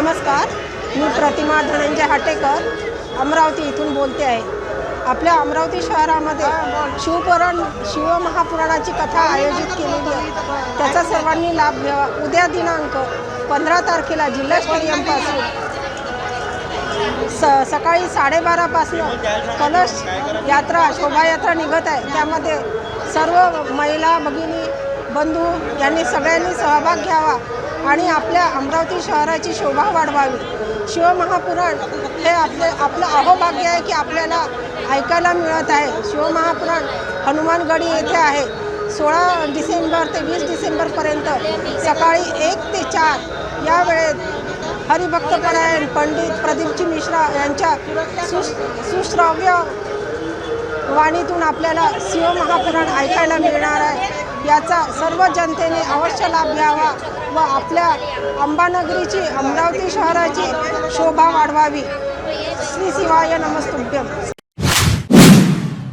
नमस्कार मी प्रतिमा धनंजय हाटेकर अमरावती इथून बोलते आहे. आपल्या अमरावती शहरामध्ये शिवपुराण शिवमहापुराणाची कथा आयोजित केलेली आहे. त्याचा सर्वांनी लाभ घ्यावा. उद्या दिनांक पंधरा तारखेला जिल्हा स्टेडियमपासून स सकाळी साडेबारापासून कलश यात्रा शोभायात्रा निघत आहे. त्यामध्ये सर्व महिला भगिनी बंधू यांनी सगळ्यांनी सहभाग घ्यावा. आणि आपल्या अमरावती शहराची शोभा वाढवावी. शिवमहापुराण हे आपले आपलं अहोभाग्य आहे की आपल्याला ऐकायला मिळत आहे. शिवमहापुराण हनुमानगडी येथे आहे. सोळा डिसेंबर ते वीस डिसेंबरपर्यंत सकाळी एक ते चार या वेळेत हरिभक्तपरायण पंडित प्रदीपजी मिश्रा यांच्या सुश सुश्राव्य वाणीतून आपल्याला शिवमहापुराण ऐकायला मिळणार आहे. याचा सर्व जनतेने अवश्य लाभ घ्यावा व आपल्या अंबानगरीची अमरावती शहराची शोभा वाढवावी. श्री शिवाय नमस्तुभ्यम.